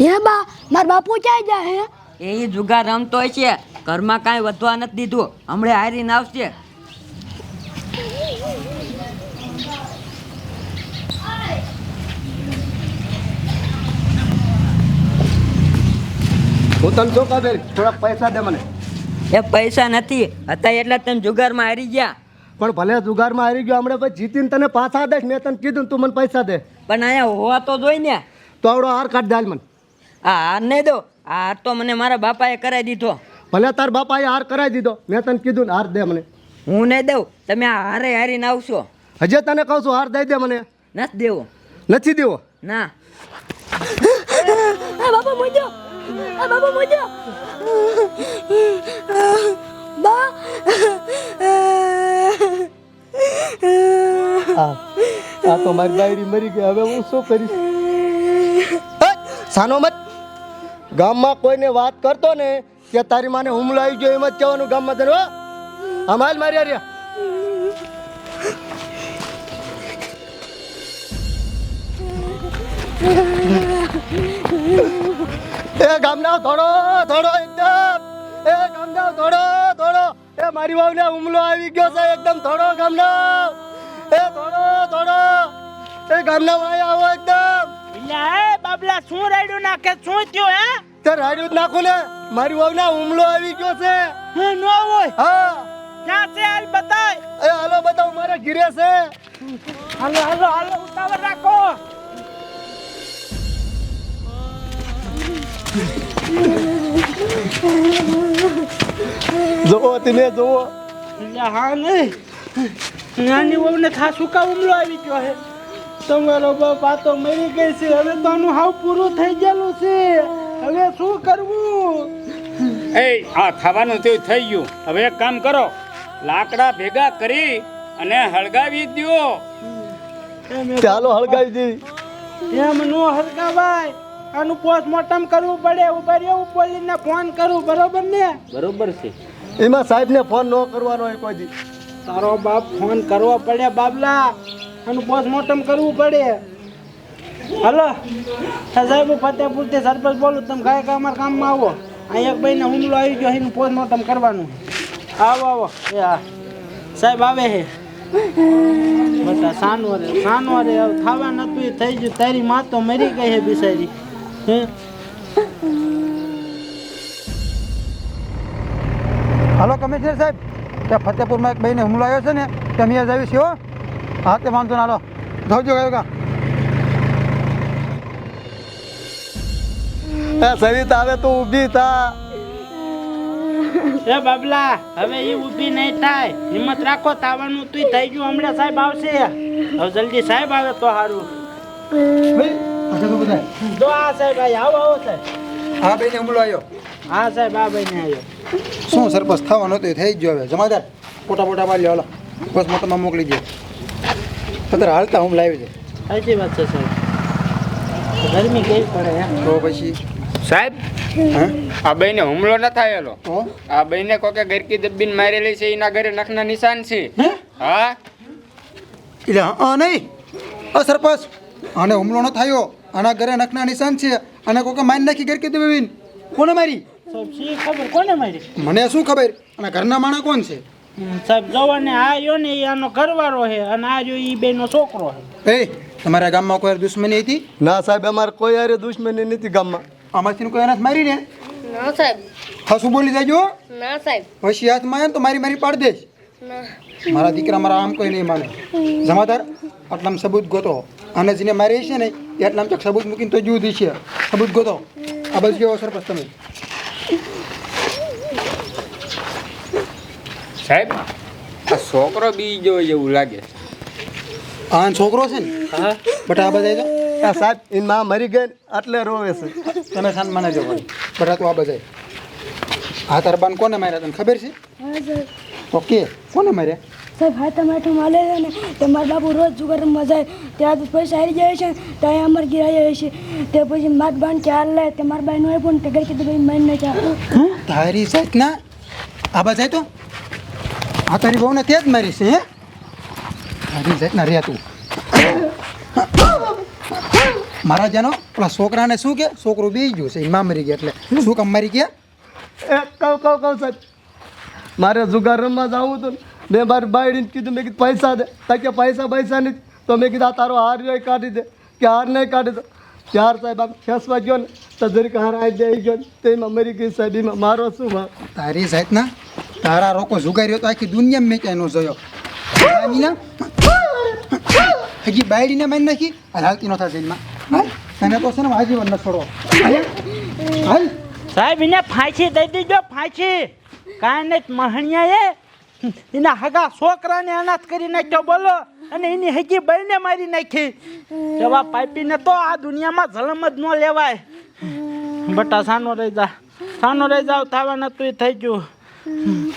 હે બા માર બાપુ ક્યાં જાય હે? એ ઈ જુગાર રમતો હોય છે. ઘરમાં કાંઈ વધવા નથી દીધું. હમણે હારીને આવશે હું તને શું કહે થોડાક પૈસા દે મને. એ પૈસા નથી. હતા એટલે તમે જુગારમાં હારી ગયા. પણ ભલે જુગારમાં હારી ગયો હમણાં પછી જીતીને તને પાછા દઈશ. મેં તને કીધું તું મને પૈસા દે. પણ અહીંયા હોવા તો જોઈ ને. તો આવડો હાર કાઢ દાલ મને. આ હાર નહીં દો. આ હાર તો મને મારા બાપાએ કરાવી દીધો. ભલે તાર બાપાએ હાર કરાવી દીધો. મેં તને કીધું ને હાર દે મને. હું નહીં દઉં. તમે આ હારે હારીને આવશો. હજે તને કહું છું હાર દઈ દે મને. નથી દેવો. નથી દેવો? ના. આ બાપા મોજો આ બાપા મોજો બા. આ આ તો મારી ડાયરી મરી ગઈ. હવે હું શું કરીશ? સાનો મત? ગામમાં કોઈને વાત કરતો ને કે તારી માને હુમલો આવી ગયો, એમ જ કહેવાનું ગામમાં તને આમ મારી હારી. એ ગામના થોડો થોડો એકદમ. એ ગામના થોડો થોડો એ મારી વાવને હુમલો આવી ગયો છે, એકદમ થોડો ગામના. એ થોડો થોડો એ ગામના ભાઈ આવો એકદમ. એ બાબલા શું રાડ્યું નાખે? શું થયું હે? તે રાડ્યું નાખું ને મારી વાવને હુમલો આવી ગયો છે. હે નો હોય? હા. ક્યાં છે? હાલ બતાય. એ હાલો બતાવ મારા ઘીરે છે. હાલો હાલો હાલો ઉતાવળ રાખો. જોવો તમે જોવો હા નહીં નાની વહુને ખાસું કા હુમલો આવી ગયો હે તમારો બાપા તો મરી ગઈ છે. હવે તો આનું હાવ પૂરું થઈ ગયેલું છે. હવે શું કરવું? એ આ થવાનું તે થઈ ગયું. હવે એક કામ કરો. લાકડા ભેગા કરી અને હળગાવી દ્યો. એમ ચાલો હળગાવી દેવી એમ નો હળગાવાય. આનું પોસ્ટમોર્ટમ કરવું પડે. ઊભા રહેવું પોલીસને ફોન કરવું બરોબર ને? બરોબર છે. એમાં સાહેબને ફોન ન કરવાનો હોય કોઈ તારો બાપ ફોન કરવો પડે બાબલા. આનું પોસ્ટમોર્ટમ કરવું પડે. હલો? સાહેબ, હું ફતેપુરથી સરપંચ બોલું તમે ગાય અમારા કામમાં આવો. અહીં એક ભાઈને હુમલો આવી ગયો, એનું પોસ્ટમોર્ટમ કરવાનું. આવો આવો. એ, હા. સાહેબ, આવે હે. બટા સાનવારે રે, સાનો રે. હવે ખાવા નતું થઈ ગયું. તારી માં તો મરી ગઈ હે બિસારી હે? હલો, કમિશનર સાહેબ. ત્યાં ફતેપુરમાં એક ભાઈને હુમલો આવ્યો છે ને તમે આવી છે હો તે વાંધો ના જોજો કયો કા એ સવિતા હવે તું ઊભી થા. એ બાબલા હવે એ ઊભી નહીં થાય. હિંમત રાખો તાવાનું તું થઈ ગયું. હમણાં સાહેબ આવશે. હવે જલ્દી સાહેબ આવે તો સારું ભાઈ જો આ સાહેબ ભાઈ આવો આવો સાહેબ. હા ભાઈને હુમલો આવ્યો હા સાહેબ આ ભાઈને આવ્યો શું સરપંચ થવાનું તો થઈ ગયો હવે. જમાદાર પોટા પોટા મારી હાલો. બસ મોટામાં મોકલી દે અત્યારે હાલતા હું લાવી દે સાચી વાત છે સાહેબ. ગરમી કેવી પડે એમ? તો પછી? સાહેબ હા? આ બેને હુમલો ન થયેલો. આ બેને કોકે ગરકી દબીન મારેલી છે એના ઘરે નખના નિશાન છે. હા? એટલે હા નહીં. અ સરપંચ. આને હુમલો ન થયો. આના ઘરે નખના નિશાન છે. અને કોકે મારી નાખી ગરકી કીધું બેન કોને મારી? સાહેબ શી ખબર કોને મારી? મને શું ખબર? અને ઘરના માણા કોણ છે? સાહેબ જવો ને આ યો ને આનો ઘરવાળો છે અને આ જો એ બેનો છોકરો છે. એ તમારા ગામમાં કોઈ દુશ્મની હતી? ના સાહેબ અમારે કોઈ આરે દુશ્મની નથી ગામમાં. અમારથી કોઈ અનાથ મારી ને ના સાહેબ. ખાસું બોલી દેજો ના સાહેબ. પછી હાથમાં આવે તો મારી મારી પાડ દેશ મારા દીકરા મારા આમ કોઈ નહીં માને. જમાદાર આટલામાં સબૂત ગોતો. અને જેને મારી છે ને એ આટલામાં ચક સબૂત મૂકીને તો જુદી છે. સબૂત ગોતો. આ બસ કેવો સરપંચ તમે. સાહેબ આ છોકરો બી ગયો એવું લાગે આ છોકરો છે ને? હા. બટ આ બધા તો? આ સાહેબ એની માં મરી ગઈ ને એટલે રોવે છે. તમે શાંત માને જો બટ આ તો આ બધા આ તાર બાન કોને માર્યા તને ખબર છે? ઓકે કોને માર્યા? સાહેબ હા માઠું માલે છે ને તે મારા બાપુ રોજ જુગાર રમવા જાય ત્યાં તો પૈસા આવી જાય છે ત્યાં અમારે ગીરા જાય છે. તે પછી માર બાન ચાર લે તે મારા બાઈ નો પણ તે ઘર કીધું ભાઈ મન નહીં ચાલ તારી સાથ ના? આ બધા તો? આ તારી બહુને તે જ મારી છે હે? તારી જાતના રહ્યા તું. મારા જાનો પેલા છોકરાને શું કે? છોકરો બેસી ગયું છે એ માં મરી ગયા એટલે. શું કામ મારી ગયા? એ કહું કહું કહું સાહેબ. મારે જુગાર રમવા જવું હતું ને મેં મારી બાયડીને કીધું મેં કીધું પૈસા દે. તો કે પૈસા પૈસા નહીં તો મેં કીધું આ તારો હાર રહ્યો કાઢી દે. કે હાર નહીં કાઢી દો ચાર સાહેબ આમ ખેંચવા ગયો ને તો જરીક હાર આવી જાય ગયો ને તેમાં મરી ગઈ સાહેબ એમાં મારો શું તારી સાહેબ જાતના તારા રોકો જુગાર્યો તો આખી દુનિયામાં મેં ક્યાંય ન જોયો. આમીના હજી બાયડીને મારી નાખી? અને હાલતી ન થાય જેલમાં. તને તો છે ને આજીવન ન છોડો. હાલ સાહેબ, એને ફાંસી દઈ દીજો, ફાંસી. કાંઈ નહીં મહણિયા એ એના હગા છોકરાને અનાથ કરી નાખ્યો, બોલો. અને એની હગી બહેને મારી નાખી. એવા પાઈપીને તો આ દુનિયામાં જલમ જ ન લેવાય. બટા સાનો રહી જા સાનો રહી જાવ થવા નતું થઈ ગયું. Hmm.